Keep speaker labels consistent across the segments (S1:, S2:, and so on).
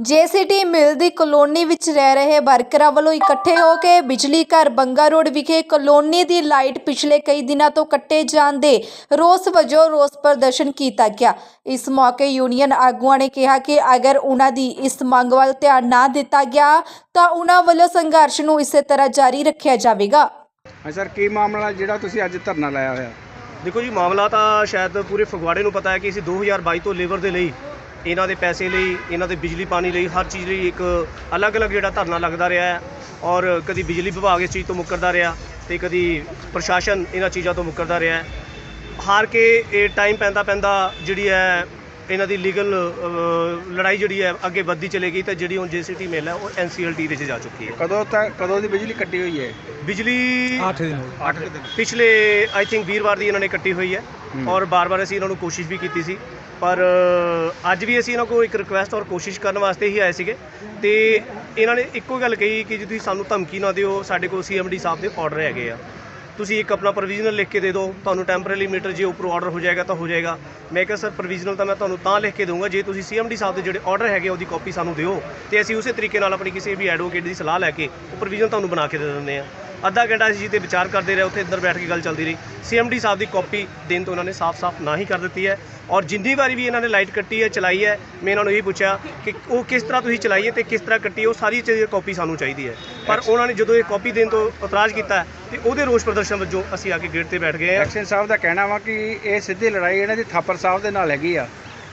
S1: ਜੇਸੀਟੀ ਮਿਲ ਦੀ colony ਵਿੱਚ ਰਹਿ ਰਹੇ ਵਰਕਰਾਂ ਵੱਲੋਂ ਇਕੱਠੇ ਹੋ ਕੇ ਬਿਜਲੀ ਘਰ ਬੰਗਾ ਰੋਡ ਵਿਖੇ ਕਲੋਨੀ ਦੀ ਲਾਈਟ ਪਿਛਲੇ ਕਈ ਦਿਨਾਂ ਤੋਂ ਕੱਟੇ ਜਾਣ ਦੇ ਰੋਸ ਵਜੋਂ ਰੋਸ ਪ੍ਰਦਰਸ਼ਨ ਕੀਤਾ ਗਿਆ। ਇਸ ਮੌਕੇ ਯੂਨੀਅਨ ਆਗੂਆਂ ਨੇ ਕਿਹਾ ਕਿ ਅਗਰ ਉਹਨਾਂ ਦੀ ਇਸ ਮੰਗ ਵੱਲ ਧਿਆਨ ਨਾ ਦਿੱਤਾ ਗਿਆ ਤਾਂ ਉਹਨਾਂ ਵੱਲੋਂ ਸੰਘਰਸ਼ ਨੂੰ ਇਸੇ ਤਰ੍ਹਾਂ ਜਾਰੀ ਰੱਖਿਆ ਜਾਵੇਗਾ।
S2: ਹਾਂ ਸਰ ਕੀ ਮਾਮਲਾ ਜਿਹੜਾ ਤੁਸੀਂ ਅੱਜ ਧਰਨਾ ਲਾਇਆ ਹੋਇਆ?
S3: ਦੇਖੋ ਜੀ ਮਾਮਲਾ ਤਾਂ ਸ਼ਾਇਦ ਪੂਰੇ ਫਗਵਾੜੇ ਨੂੰ ਪਤਾ ਹੈ ਕਿ ਅਸੀਂ 2022 ਤੋਂ ਲੇਬਰ ਦੇ ਲਈ ਇਹਨਾਂ ਦੇ ਪੈਸੇ ਲਈ ਇਹਨਾਂ ਦੇ ਬਿਜਲੀ ਪਾਣੀ ਲਈ ਹਰ ਚੀਜ਼ ਲਈ ਇੱਕ ਅਲੱਗ-ਅਲੱਗ ਜਿਹੜਾ ਧਰਨਾ ਲੱਗਦਾ ਰਿਹਾ ਹੈ ਔਰ ਕਦੀ ਬਿਜਲੀ ਵਿਭਾਗ ਇਸ ਚੀਜ਼ ਤੋਂ ਮੁੱਕਰਦਾ ਰਿਹਾ ਤੇ ਕਦੀ ਪ੍ਰਸ਼ਾਸਨ ਇਹਨਾਂ ਚੀਜ਼ਾਂ ਤੋਂ ਮੁੱਕਰਦਾ ਰਿਹਾ ਹੈ। ਹਾਰ ਕੇ ਇਹ ਟਾਈਮ ਪੈਂਦਾ ਪੈਂਦਾ ਜਿਹੜੀ ਹੈ ਇਹਨਾਂ ਦੀ ਲੀਗਲ ਲੜਾਈ ਜਿਹੜੀ ਹੈ ਅੱਗੇ ਵੱਧਦੀ ਚਲੇਗੀ ਤੇ ਜਿਹੜੀ ਹੁਣ ਜੀਸੀਟੀ ਮਿਲ ਹੈ ਉਹ ਐਨਸੀਐਲਟੀ ਦੇ 'ਚ ਜਾ ਚੁੱਕੀ ਹੈ।
S2: ਕਦੋਂ ਤੱਕ ਕਦੋਂ ਦੀ ਬਿਜਲੀ ਕੱਟੀ ਹੋਈ ਹੈ?
S3: ਬਿਜਲੀ
S2: 8 ਦਿਨ 8 ਦਿਨ।
S3: ਪਿਛਲੇ ਆਈ ਥਿੰਕ ਵੀਰਵਾਰ ਦੀ ਇਹਨਾਂ ਨੇ ਕੱਟੀ ਹੋਈ ਹੈ। ਔਰ ਬਾਰ-ਬਾਰ ਅਸੀਂ ਇਹਨਾਂ ਨੂੰ ਕੋਸ਼ਿਸ਼ ਵੀ ਕੀਤੀ ਸੀ। ਪਰ ਅੱਜ ਵੀ ਅਸੀਂ ਇਹਨਾਂ ਕੋਲ ਇੱਕ ਰਿਕੁਐਸਟ ਔਰ ਕੋਸ਼ਿਸ਼ ਕਰਨ ਵਾਸਤੇ ਹੀ ਆਏ ਸੀਗੇ। ਤੇ ਇਹਨਾਂ ਨੇ ਇੱਕੋ ਗੱਲ ਕਹੀ ਕਿ ਜੇ ਤੁਸੀਂ ਸਾਨੂੰ ਧਮਕੀ ਨਾ ਦਿਓ ਸਾਡੇ ਕੋਲ ਸੀਐਮਡੀ ਸਾਹਿਬ ਦੇ ਆਰਡਰ ਹੈਗੇ ਆ। ਤੁਸੀਂ ਇੱਕ ਆਪਣਾ ਪ੍ਰੋਵੀਜ਼ਨਲ ਲਿਖ ਕੇ ਦੇ ਦਿਓ ਤੁਹਾਨੂੰ ਟੈਂਪਰੇਰੀ ਮੀਟਰ ਜੇ ਉੱਪਰੋਂ ਆਰਡਰ ਹੋ ਜਾਏਗਾ ਤਾਂ ਹੋ ਜਾਏਗਾ। ਮੈਂ ਕਿਹਾ ਸਰ ਪ੍ਰੋਵੀਜ਼ਨਲ ਤਾਂ ਮੈਂ ਤੁਹਾਨੂੰ ਤਾਂ ਲਿਖ ਕੇ ਦਊਂਗਾ ਜੇ ਤੁਸੀਂ ਸੀਐਮਡੀ ਸਾਹਿਬ ਦੇ ਜਿਹੜੇ ਆਰਡਰ ਹੈਗੇ ਆ, ਉਹਦੀ ਕਾਪੀ ਸਾਨੂੰ ਦਿਓ। ਤੇ ਅਸੀਂ ਉਸੇ ਤਰੀਕੇ ਨਾਲ ਆਪਣੀ ਕਿਸੇ ਵੀ ਐਡਵੋਕੇਟ ਦੀ ਸਲਾਹ ਲੈ ਕੇ ਉਹ ਪ੍ਰੋਵੀਜ਼ਨ ਤੁਹਾਨੂੰ ਬਣਾ ਕੇ ਦੇ ਦਿੰਦੇ ਆ ਅੱਧਾ ਘੰਟਾ ਅਸੀਂ ਜੀ ਤੇ ਵਿਚਾਰ ਕਰਦੇ ਰਹੇ ਉੱਥੇ ਅੰਦਰ ਬੈਠ ਕੇ ਗੱਲ ਚੱਲਦੀ ਰਹੀ। ਸੀਐਮਡੀ ਸਾਹਿਬ ਦੀ ਕਾਪੀ ਦੇਣ ਤੋਂ ਉਹਨਾਂ ਨੇ ਸਾਫ਼-ਸਾਫ਼ ਨਾ ਹੀ ਕਰ ਦਿੱਤੀ ਹੈ ਔਰ ਜਿੰਨੀ ਵਾਰੀ ਵੀ ਇਹਨਾਂ ਨੇ ਲਾਈਟ ਕੱਟੀ ਹੈ ਚਲਾਈ ਹੈ ਮੈਂ ਇਹਨਾਂ ਨੂੰ ਇਹ ਪੁੱਛਿਆ ਕਿ ਉਹ ਕਿਸ ਤਰ੍ਹਾਂ ਤੁਸੀਂ ਚਲਾਈ ਹੈ ਤੇ ਕਿਸ ਤਰ੍ਹਾਂ ਕੱਟੀ ਹੈ ਉਹ ਸਾਰੀ ਚੀਜ਼ ਕਾਪੀ ਸਾਨੂੰ ਚਾਹੀਦੀ ਹੈ। ਪਰ ਉਹਨਾਂ ਨੇ ਜਦੋਂ ਇਹ ਕਾਪੀ ਦੇਣ ਤੋਂ ਇਤਰਾਜ਼ ਕੀਤਾ ਤੇ ਉਹਦੇ ਰੋਸ ਪ੍ਰਦਰਸ਼ਨ ਵਜੋਂ ਅਸੀਂ ਆ ਕੇ ਗੇਟ ਤੇ ਬੈਠ ਗਏ ਹਾਂ।
S2: ਐਕਸ਼ਨ ਸਾਹਿਬ ਦਾ ਕਹਿਣਾ ਵਾ ਕਿ ਇਹ ਸਿੱਧੀ ਲੜਾਈ ਇਹਨਾਂ ਦੀ ਥਾਪਰ ਸਾਹਿਬ ਦੇ ਨਾਲ ਹੈਗੀ ਆ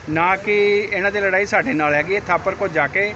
S2: ਨਾ ਕਿ ਇਹਨਾਂ ਦੀ ਲੜਾਈ ਸਾਡੇ ਨਾਲ ਹੈਗੀ ਹੈ ਥਾਪਰ ਕੋ ਜਾ ਕੇ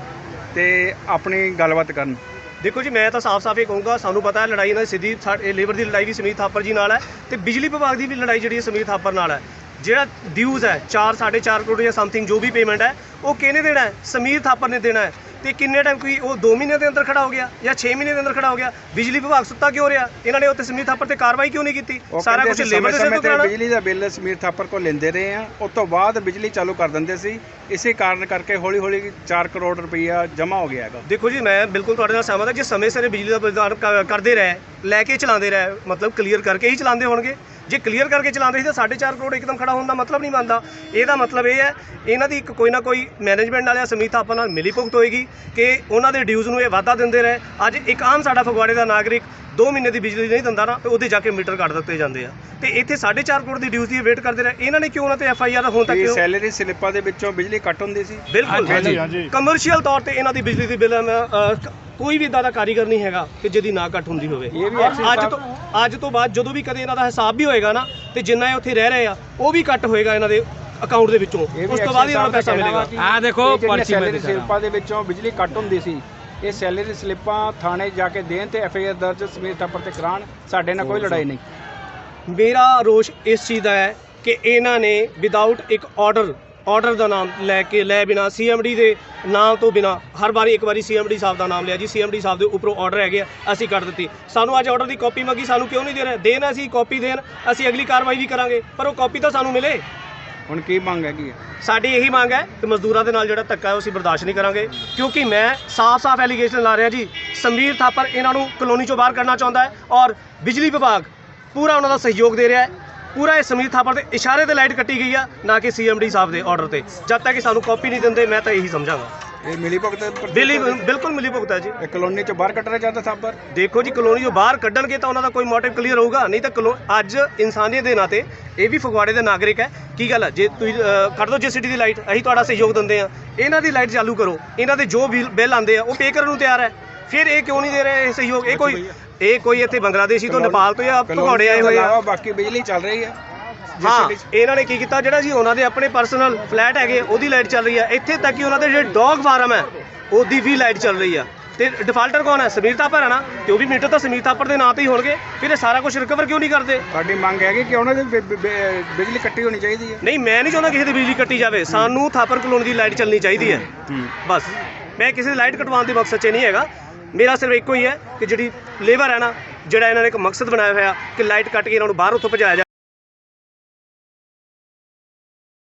S2: ਤੇ ਆਪਣੀ ਗੱਲਬਾਤ ਕਰਨ।
S3: ਦੇਖੋ ਜੀ, ਮੈਂ ਤਾਂ ਸਾਫ਼-ਸਾਫ਼ ਇਹ ਕਹੂੰਗਾ, ਸਾਨੂੰ ਪਤਾ ਹੈ ਲੜਾਈ ਇਹਨਾਂ ਦੀ ਸਿੱਧੀ ਸਾਡੇ ਲੇਬਰ ਦੀ ਲੜਾਈ ਵੀ ਸਮੀਰ ਥਾਪਰ ਜੀ ਨਾਲ ਹੈ ਤੇ ਬਿਜਲੀ ਵਿਭਾਗ ਦੀ ਵੀ ਲੜਾਈ ਜਿਹੜੀ ਹੈ ਸਮੀਰ ਥਾਪਰ ਨਾਲ ਹੈ। ਜਿਹੜਾ ਡਿਊਜ਼ ਹੈ 4 4.5 ਕਰੋੜ ਜਾਂ ਸਮਥਿੰਗ ਜੋ ਵੀ ਪੇਮੈਂਟ ਹੈ, ਉਹ ਕਿਹਨੇ ਦੇਣਾ ਹੈ? ਸਮੀਤ ਥਾਪਰ ਨੇ ਦੇਣਾ ਹੈ। ਤੇ ਕਿੰਨੇ ਟਾਈਮ ਕੋਈ ਉਹ 2 ਮਹੀਨੇ ਦੇ ਅੰਦਰ ਖੜਾ ਹੋ ਗਿਆ ਜਾਂ 6 ਮਹੀਨੇ ਦੇ ਅੰਦਰ ਖੜਾ ਹੋ ਗਿਆ? ਬਿਜਲੀ ਵਿਭਾਗ ਸੁੱਤਾ ਕਿਉਂ ਰਿਹਾ? ਇਹਨਾਂ ਨੇ ਉੱਤੇ ਸਮੀਤ ਥਾਪਰ ਤੇ ਕਾਰਵਾਈ ਕਿਉਂ ਨਹੀਂ ਕੀਤੀ? ਸਾਰਾ ਕੁਝ ਲੇਬਰ ਦੇ ਸਿਰ ਤੋਂ
S2: ਬਿਜਲੀ ਦਾ ਬਿੱਲ ਸਮੀਰ ਥਾਪਰ ਕੋ ਲੈਂਦੇ ਰਹੇ ਆ ਉਸ ਤੋਂ ਬਾਅਦ ਬਿਜਲੀ ਚਾਲੂ ਕਰ ਦਿੰਦੇ ਸੀ। ਇਸੇ ਕਾਰਨ ਕਰਕੇ ਹੌਲੀ-ਹੌਲੀ 4 ਕਰੋੜ ਰੁਪਈਆ ਜਮ੍ਹਾਂ ਹੋ ਗਿਆ ਹੈਗਾ।
S3: ਦੇਖੋ ਜੀ ਮੈਂ ਬਿਲਕੁਲ ਤੁਹਾਡੇ ਨਾਲ ਸਹਿਮਤ ਹਾਂ ਜੇ ਸਮੇਂ ਸਿਰ ਬਿਜਲੀ ਦਾ ਪ੍ਰਦਾਨ ਕਰਦੇ ਰਹੇ ਲੈ ਕੇ ਚਲਾਉਂਦੇ ਰਹੇ ਮਤਲਬ ਕਲੀਅਰ ਕਰਕੇ ਹੀ ਚਲਾਉਂਦੇ ਹੋਣਗੇ। ਜੇ ਕਲੀਅਰ ਕਰਕੇ ਚਲਾਉਂਦੇ ਸੀ ਤਾਂ 4.5 ਕਰੋੜ ਇੱਕਦਮ ਖੜਾ ਹੋਣ ਦਾ ਮਤਲਬ ਨਹੀਂ ਬਣਦਾ। ਇਹਦਾ ਮਤਲਬ ਇਹ ਹੈ ਇਹਨਾਂ ਦੀ ਇੱਕ ਕੋਈ ਨਾ ਕੋਈ ਮੈਨੇਜਮੈਂਟ ਵਾਲਿਆਂ ਸਮੀਤ ਆਪਾਂ ਨਾਲ ਮਿਲੀ ਭੁਗਤ ਹੋਏਗੀ ਕਿ ਉਹਨਾਂ ਦੇ ਡਿਊਜ਼ ਨੂੰ ਇਹ ਵਾਧਾ ਦਿੰਦੇ ਰਹੇ। ਅੱਜ ਇੱਕ ਆਮ ਸਾਡਾ ਫਗਵਾੜੇ ਦਾ ਨਾਗਰਿਕ 2 ਮਹੀਨੇ ਦੀ ਬਿਜਲੀ ਨਹੀਂ ਦਿੰਦਾ ਨਾ ਤੇ ਉਹਦੇ ਜਾ ਕੇ ਮੀਟਰ ਕੱਟ ਦਿੱਤੇ ਜਾਂਦੇ ਆ। ਤੇ ਇੱਥੇ 4.5 ਕਰੋੜ ਦੀ ਡਿਊਜ਼ ਦੀ ਵੇਟ ਕਰਦੇ ਰਹੇ। ਇਹਨਾਂ ਨੇ ਕਿਉਂ ਉਹਨਾਂ ਤੇ ਐਫ ਆਈ ਆਰ ਹੁਣ ਤੱਕ ਕਿਉਂ-
S2: ਸੈਲਰੀ ਸਲਿੱਪਾਂ ਦੇ ਵਿੱਚੋਂ ਬਿਜਲੀ ਕੱਟ ਹੁੰਦੀ ਸੀ।
S3: ਬਿਲਕੁਲ ਕਮਰਸ਼ੀਅਲ ਤੌਰ ਤੇ ਇਹਨਾਂ ਦੀ ਬਿਜਲੀ ਦੀ ਬਿੱਲ ਕੋਈ ਵੀ ਇਦਾਂ ਦਾ ਕਾਰੀਗਰ ਨਹੀਂ ਹੈਗਾ ਕਿ ਜਿਹਦੀ ਨਾ ਘੱਟ ਹੁੰਦੀ ਹੋਵੇ। ਅੱਜ ਤੋਂ ਅੱਜ ਤੋਂ ਬਾਅਦ ਜਦੋਂ ਵੀ ਕਦੇ ਇਹਨਾਂ ਦਾ ਹਿਸਾਬ ਵੀ ਹੋਏਗਾ ਨਾ ਤੇ ਜਿੰਨਾ ਇਹ ਉੱਥੇ ਰਹਿ ਰਹੇ ਆ ਉਹ ਵੀ ਕੱਟ ਹੋਏਗਾ ਇਹਨਾਂ ਦੇ ਅਕਾਊਂਟ ਦੇ ਵਿੱਚੋਂ। ਉਸ ਤੋਂ ਬਾਅਦ ਹੀ ਇਹਨਾਂ ਨੂੰ ਪੈਸਾ ਮਿਲੇਗਾ।
S2: ਆ ਦੇਖੋ ਪਰਚੀ ਸੈਲਰੀ ਸਲਿੱਪਾਂ ਦੇ ਵਿੱਚੋਂ ਬਿਜਲੀ ਕੱਟ ਹੁੰਦੀ ਸੀ ਇਹ ਸੈਲਰੀ ਸਲਿੱਪਾਂ ਥਾਣੇ ਜਾ ਕੇ ਦੇਣ ਤੇ ਐਫ ਆਈ ਆਰ ਦਰਜ ਸਮੀਰ ਥਾਪਰ ਤੇ ਕਰਾਉਣ ਸਾਡੇ ਨਾਲ ਕੋਈ ਲੜਾਈ ਨਹੀਂ।
S3: ਮੇਰਾ ਰੋਸ਼ ਇਸ ਚੀਜ਼ ਦਾ ਹੈ ਕਿ ਇਹਨਾਂ ਨੇ ਵਿਦਆਊਟ ਇੱਕ ਆਰਡਰ ਆਰਡਰ ਦਾ ਨਾਮ ਲੈ ਕੇ ਲੈ ਬਿਨਾ ਸੀਐਮਡੀ ਦੇ ਨਾਮ ਤੋਂ ਬਿਨਾ ਹਰ ਵਾਰੀ ਇੱਕ ਵਾਰੀ ਸੀਐਮਡੀ ਸਾਹਿਬ ਦਾ ਨਾਮ ਲਿਆ ਜੀ। ਸੀਐਮਡੀ ਸਾਹਿਬ ਦੇ ਉੱਪਰੋਂ ਆਰਡਰ ਹੈਗੇ ਆ ਅਸੀਂ ਕੱਟ ਦਿੱਤੀ। ਸਾਨੂੰ ਅੱਜ ਆਰਡਰ ਦੀ ਕਾਪੀ ਮੰਗੀ ਸਾਨੂੰ ਕਿਉਂ ਨਹੀਂ ਦੇ ਰਹੇ ਦੇਣ ਅਸੀਂ ਕਾਪੀ ਦੇਣ ਅਸੀਂ ਅਗਲੀ ਕਾਰਵਾਈ ਵੀ ਕਰਾਂਗੇ ਪਰ ਉਹ ਕਾਪੀ ਤਾਂ ਸਾਨੂੰ ਮਿਲੇ।
S2: ਹੁਣ ਕੀ ਮੰਗ ਹੈਗੀ ਹੈ?
S3: ਸਾਡੀ ਇਹੀ ਮੰਗ ਹੈ ਕਿ ਮਜ਼ਦੂਰਾਂ ਦੇ ਨਾਲ ਜਿਹੜਾ ਧੱਕਾ ਹੈ ਉਹ ਅਸੀਂ ਬਰਦਾਸ਼ਤ ਨਹੀਂ ਕਰਾਂਗੇ ਕਿਉਂਕਿ ਮੈਂ ਸਾਫ਼-ਸਾਫ਼ ਐਲੀਗੇਸ਼ਨ ਲਾ ਰਿਹਾ ਜੀ। ਸਮੀਰ ਥਾਪਰ ਇਹਨਾਂ ਨੂੰ ਕਲੋਨੀ ਚੋਂ ਬਾਹਰ ਕੱਢਣਾ ਚਾਹੁੰਦਾ ਹੈ ਔਰ ਬਿਜਲੀ ਵਿਭਾਗ ਪੂਰਾ ਉਹਨਾਂ ਦਾ ਸਹਿਯੋਗ ਦੇ ਰਿਹਾ ਹੈ। ਪੂਰਾ ਇਹ ਸਮੀਰ ਥਾਪਰ ਦੇ ਇਸ਼ਾਰੇ ਤੇ ਲਾਈਟ ਕੱਟੀ ਗਈ ਆ ਨਾ ਕਿ ਸੀਐਮਡੀ ਸਾਹਿਬ ਦੇ ਆਰਡਰ ਤੇ। ਜਦ ਤੱਕ ਕਿ ਸਾਨੂੰ ਕਾਪੀ ਨਹੀਂ ਦਿੰਦੇ ਮੈਂ ਤਾਂ ਇਹੀ ਸਮਝਾਂਗਾ।
S2: ਇਹ ਮਿਲੀ ਭਗਤ
S3: ਬਿਲੀ ਬਿਲਕੁਲ ਮਿਲੀ ਭੁਗਤਾ ਜੀ।
S2: ਇਹ ਕਲੋਨੀ ਚੋਂ ਬਾਹਰ ਕੱਢਣਾ ਚਾਹੁੰਦਾ ਥਾਪਰ?
S3: ਦੇਖੋ ਜੀ ਕਲੋਨੀ ਜੋ ਬਾਹਰ ਕੱਢਣਗੇ ਤਾਂ ਉਹਨਾਂ ਦਾ ਕੋਈ ਮੋਟਿਵ ਕਲੀਅਰ ਹੋਊਗਾ। ਨਹੀਂ ਤਾਂ ਅੱਜ ਇਨਸਾਨੀਅਤ ਦੇ ਨਾਤੇ ਇਹ ਵੀ ਫਗਵਾੜੇ ਦੇ ਨਾਗਰਿਕ ਹੈ। ਕੀ ਗੱਲ ਹੈ ਜੇ ਤੁਸੀਂ ਕੱਢ ਦੋ ਜੀਸੀਟੀ ਦੀ ਲਾਈਟ ਅਸੀਂ ਤੁਹਾਡਾ ਸਹਿਯੋਗ ਦਿੰਦੇ ਆ ਇਹਨਾਂ ਦੀ ਲਾਈਟ ਚਾਲੂ ਕਰੋ। ਇਹਨਾਂ ਦੇ ਜੋ ਬਿੱਲ ਆਉਂਦੇ ਆ ਉਹ ਪੇ ਕਰਨ ਨੂੰ ਤਿਆਰ ਹੈ। ਫਿਰ ਇਹ ਕਿਉਂ ਨਹੀਂ ਦੇ ਰਹੇ ਇਹ ਸਹਿਯੋਗ? ਇਹ ਕੋਈ ਇਹ ਕੋਈ ਇੱਥੇ ਬੰਗਲਾਦੇਸ਼ੀ ਤੋਂ ਨੇਪਾਲ ਤੋਂ ਜਾਂ ਭਗੌੜੇ ਆਏ ਹੋਏ ਆ?
S2: ਬਾਕੀ ਬਿਜਲੀ ਚੱਲ ਰਹੀ ਹੈ।
S3: ਹਾਂ ਇਹਨਾਂ ਨੇ ਕੀ ਕੀਤਾ? ਜਿਹੜਾ ਜੀ ਉਹਨਾਂ ਦੇ ਆਪਣੇ ਪਰਸਨਲ ਫਲੈਟ ਹੈਗੇ ਉਹਦੀ ਲਾਈਟ ਚੱਲ ਰਹੀ ਹੈ ਇੱਥੇ ਤੱਕ ਕਿ ਉਹਨਾਂ ਦੇ ਜਿਹੜੇ ਡੌਗ ਫਾਰਮ ਹੈ ਉਹਦੀ ਵੀ ਲਾਈਟ ਚੱਲ ਰਹੀ ਆ। ਤੇ ਡਿਫਾਲਟਰ ਕੌਣ ਹੈ? ਸਮੀਰ ਥਾਪਰ ਹੈ ਨਾ? ਤੇ ਉਹ ਵੀ ਮੀਟਰ ਤਾਂ ਸਮੀਰ ਥਾਪਰ ਦੇ ਨਾਂ ਤੇ ਹੀ ਹੋਣਗੇ। ਫਿਰ ਇਹ ਸਾਰਾ ਕੁਝ ਰਿਕਵਰ ਕਿਉਂ ਨਹੀਂ ਕਰਦੇ?
S2: ਤੁਹਾਡੀ ਮੰਗ ਹੈਗੀ ਕਿ ਉਹਨਾਂ ਦੀ ਬਿਜਲੀ ਕੱਟੀ ਹੋਣੀ ਚਾਹੀਦੀ ਹੈ?
S3: ਨਹੀਂ ਮੈਂ ਨਹੀਂ ਚਾਹੁੰਦਾ ਕਿਸੇ ਦੀ ਬਿਜਲੀ ਕੱਟੀ ਜਾਵੇ। ਸਾਨੂੰ ਥਾਪਰ ਕਲੋਨੀ ਦੀ ਲਾਈਟ ਚੱਲਣੀ ਚਾਹੀਦੀ ਹੈ। ਬਸ। ਮੈਂ ਕਿਸੇ ਦੀ ਲਾਈਟ ਕਟਵਾਉਣ ਦੇ ਮਕਸਦ 'ਚ ਨਹੀਂ ਹੈਗਾ। ਮੇਰਾ ਸਿਰਫ ਇੱਕੋ ਹੀ ਹੈ ਕਿ ਜਿਹੜੀ ਲੇਬਰ ਹੈ ਨਾ ਜਿਹੜਾ ਇਹਨਾਂ ਨੇ ਇੱਕ ਮਕਸਦ ਬਣਾਇਆ ਹੋਇਆ ਕਿ ਲਾਈਟ ਕੱਟ ਕੇ ਇਹਨਾਂ ਨੂੰ ਬਾਹਰ ਉੱਥੋਂ ਭਜਾਇਆ ਜਾਵੇ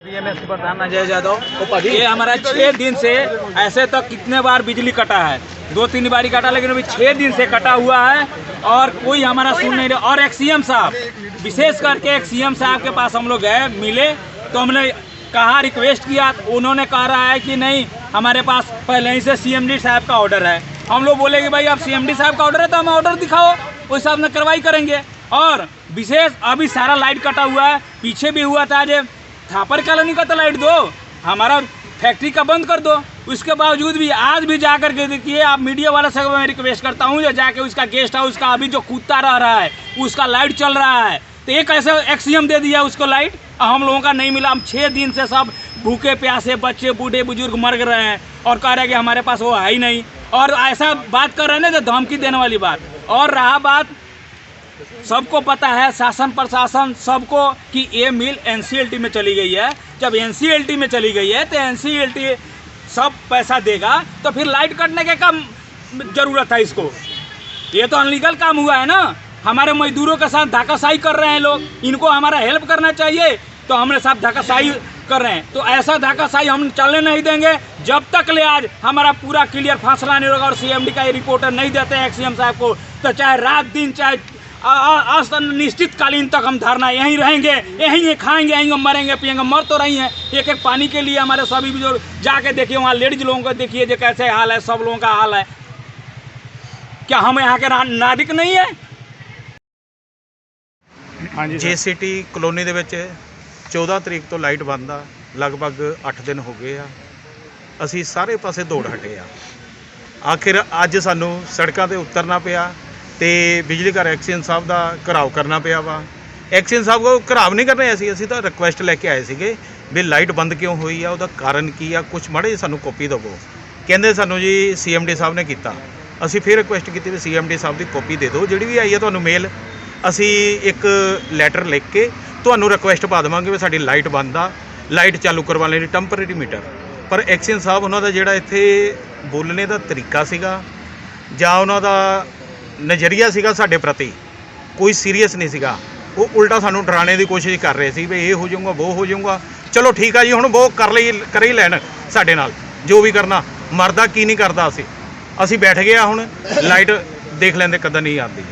S4: बीएमएस के प्रधान अजय यादव ये हमारा छह दिन से ऐसे तो कितने बार बिजली कटा है दो तीन बारी कटा लेकिन अभी छह दिन से कटा हुआ है और कोई हमारा सुन नहीं रहा और एक सीएम साहब विशेष करके एक सीएम साहब के पास हम लोग गए मिले तो हमने कहा रिक्वेस्ट किया तो उन्होंने कह रहा है कि नहीं हमारे पास पहले ही से सीएमडी साहब का ऑर्डर है हम लोग बोले कि भाई अब सीएमडी साहब का ऑर्डर है तो हमें ऑर्डर दिखाओ। उस हिसाब से कार्रवाई करेंगे। और विशेष अभी सारा लाइट कटा हुआ है, पीछे भी हुआ था जे थापर कॉलोनी का तो लाइट दो, हमारा फैक्ट्री का बंद कर दो। उसके बावजूद भी आज भी जा करके देखिए, आप मीडिया वाला से मैं रिक्वेस्ट करता हूँ जाके उसका गेस्ट हाउस का अभी जो कुत्ता रह रहा है, उसका लाइट चल रहा है। तो एक ऐसे एक्सीएम दे दिया उसको लाइट हम लोगों का नहीं मिला। हम छः दिन से सब भूखे, प्यासे, बच्चे, बूढ़े, बुज़ुर्ग मर रहे हैं, और कह रहे हैं कि हमारे पास वो है ही नहीं। और ऐसा बात कर रहे ना तो धमकी देने वाली बात। और रहा बात, सबको पता है, शासन प्रशासन सबको कि ये मिल एनसीएलटी में चली गई है। जब एनसीएलटी में चली गई है तो एनसीएलटी सब पैसा देगा तो फिर लाइट कटने के कम ज़रूरत है इसको। ये तो अनलीगल काम हुआ है ना। हमारे मजदूरों के साथ धाकाशाही कर रहे हैं लोग। इनको हमारा हेल्प करना चाहिए तो हमारे साथ धक्काशाही कर रहे हैं तो ऐसा धक्काशाही हम चलने नहीं देंगे जब तक ले आज हमारा पूरा क्लियर फैसला नहीं होगा और सीएमडी का ये रिपोर्टर नहीं देते हैं एक्सीएम साहब को तो चाहे रात दिन चाहे आ- आ- आज निश्चित कालीन तक हम धरना यहीं रहेंगे यहीं ये खाएंगे यहीं हम मरेंगे पियेंगे मर तो रही हैं एक एक पानी के लिए हमारे सभी बुजुर्ग जाके देखिए वहाँ लेडीज लोगों को देखिए जो कैसे हाल है सब लोगों का हाल है क्या हम यहाँ के ना- नागरिक नहीं है
S2: ਹਾਂਜੀ ਸਰ
S5: ਜੇਸੀਟੀ ਕਲੋਨੀ ਦੇ ਵਿੱਚ 14 ਤਰੀਕ ਤੋਂ ਲਾਈਟ ਬੰਦ ਆ, ਲਗਭਗ 8 ਦਿਨ ਹੋ ਗਏ ਆ। ਅਸੀਂ ਸਾਰੇ ਪਾਸੇ ਦੌੜ ਹਟੇ ਆ। ਆਖਿਰ ਅੱਜ ਸਾਨੂੰ ਸੜਕਾਂ ਤੇ ਉਤਰਨਾ ਪਿਆ ਤੇ ਬਿਜਲੀ ਘਰ ਐਕਸੀਅਨ ਸਾਹਿਬ ਦਾ ਘਰਾਓ ਕਰਨਾ ਪਿਆ ਵਾ। ਐਕਸੀਅਨ ਸਾਹਿਬ ਕੋ ਘਰਾਵ ਨਹੀਂ ਕਰਨੇ ਸੀ ਅਸੀਂ ਤਾਂ ਰਿਕੁਐਸਟ ਲੈ ਕੇ ਆਏ ਸੀਗੇ ਵੀ ਲਾਈਟ ਬੰਦ ਕਿਉਂ ਹੋਈ ਆ, ਉਹਦਾ ਕਾਰਨ ਕੀ ਆ ਕੁਝ ਮਾੜੇ ਜਿਹੇ ਸਾਨੂੰ ਕਾਪੀ ਦਿਵੋ। ਕਹਿੰਦੇ ਸਾਨੂੰ ਜੀ ਸੀਐਮਡੀ ਸਾਹਿਬ ਨੇ ਕੀਤਾ। ਅਸੀਂ ਫਿਰ ਰਿਕੁਐਸਟ ਕੀਤੀ ਵੀ ਸੀਐਮਡੀ ਸਾਹਿਬ ਦੀ ਕਾਪੀ ਦੇ ਦਿਓ, ਜਿਹੜੀ ਵੀ ਆਈ ਆ ਤੁਹਾਨੂੰ ਮੇਲ ਅਸੀਂ ਇੱਕ ਲੈਟਰ ਲਿਖ ਕੇ ਤੁਹਾਨੂੰ ਰਿਕੁਐਸਟ ਪਾ ਦੇਵਾਂਗੇ ਵੀ ਸਾਡੀ ਲਾਈਟ ਬੰਦ ਆ। ਲਾਈਟ ਚਾਲੂ ਕਰਵਾ ਲੈਣੀ ਟੈਂਪਰੇਰੀ ਮੀਟਰ ਪਰ ਐਕਸ਼ਨ ਸਾਹਿਬ, ਉਹਨਾਂ ਦਾ ਜਿਹੜਾ ਇੱਥੇ ਬੋਲਣੇ ਦਾ ਤਰੀਕਾ ਸੀਗਾ ਜਾਂ ਉਹਨਾਂ ਦਾ ਨਜ਼ਰੀਆ ਸੀਗਾ ਸਾਡੇ ਪ੍ਰਤੀ, ਕੋਈ ਸੀਰੀਅਸ ਨਹੀਂ ਸੀਗਾ। ਉਹ ਉਲਟਾ ਸਾਨੂੰ ਡਰਾਉਣੇ ਦੀ ਕੋਸ਼ਿਸ਼ ਕਰ ਰਹੇ ਸੀ ਵੀ ਇਹ ਹੋ ਜਾਊਗਾ, ਉਹ ਹੋ ਜਾਊਗਾ। ਚਲੋ ਠੀਕ ਆ ਜੀ, ਹੁਣ ਉਹ ਕਰ ਲਈ, ਕਰ ਹੀ ਲੈਣ ਸਾਡੇ ਨਾਲ। ਜੋ ਵੀ ਕਰਨਾ, ਮਰਦਾ ਕੀ ਨਹੀਂ ਕਰਦਾ ਅਸੀਂ। ਅਸੀਂ ਬੈਠ ਗਏ ਆ ਹੁਣ ਲਾਈਟ ਦੇਖ ਲੈਂਦੇ ਕਦੋਂ ਨਹੀਂ ਆਉਂਦੀ।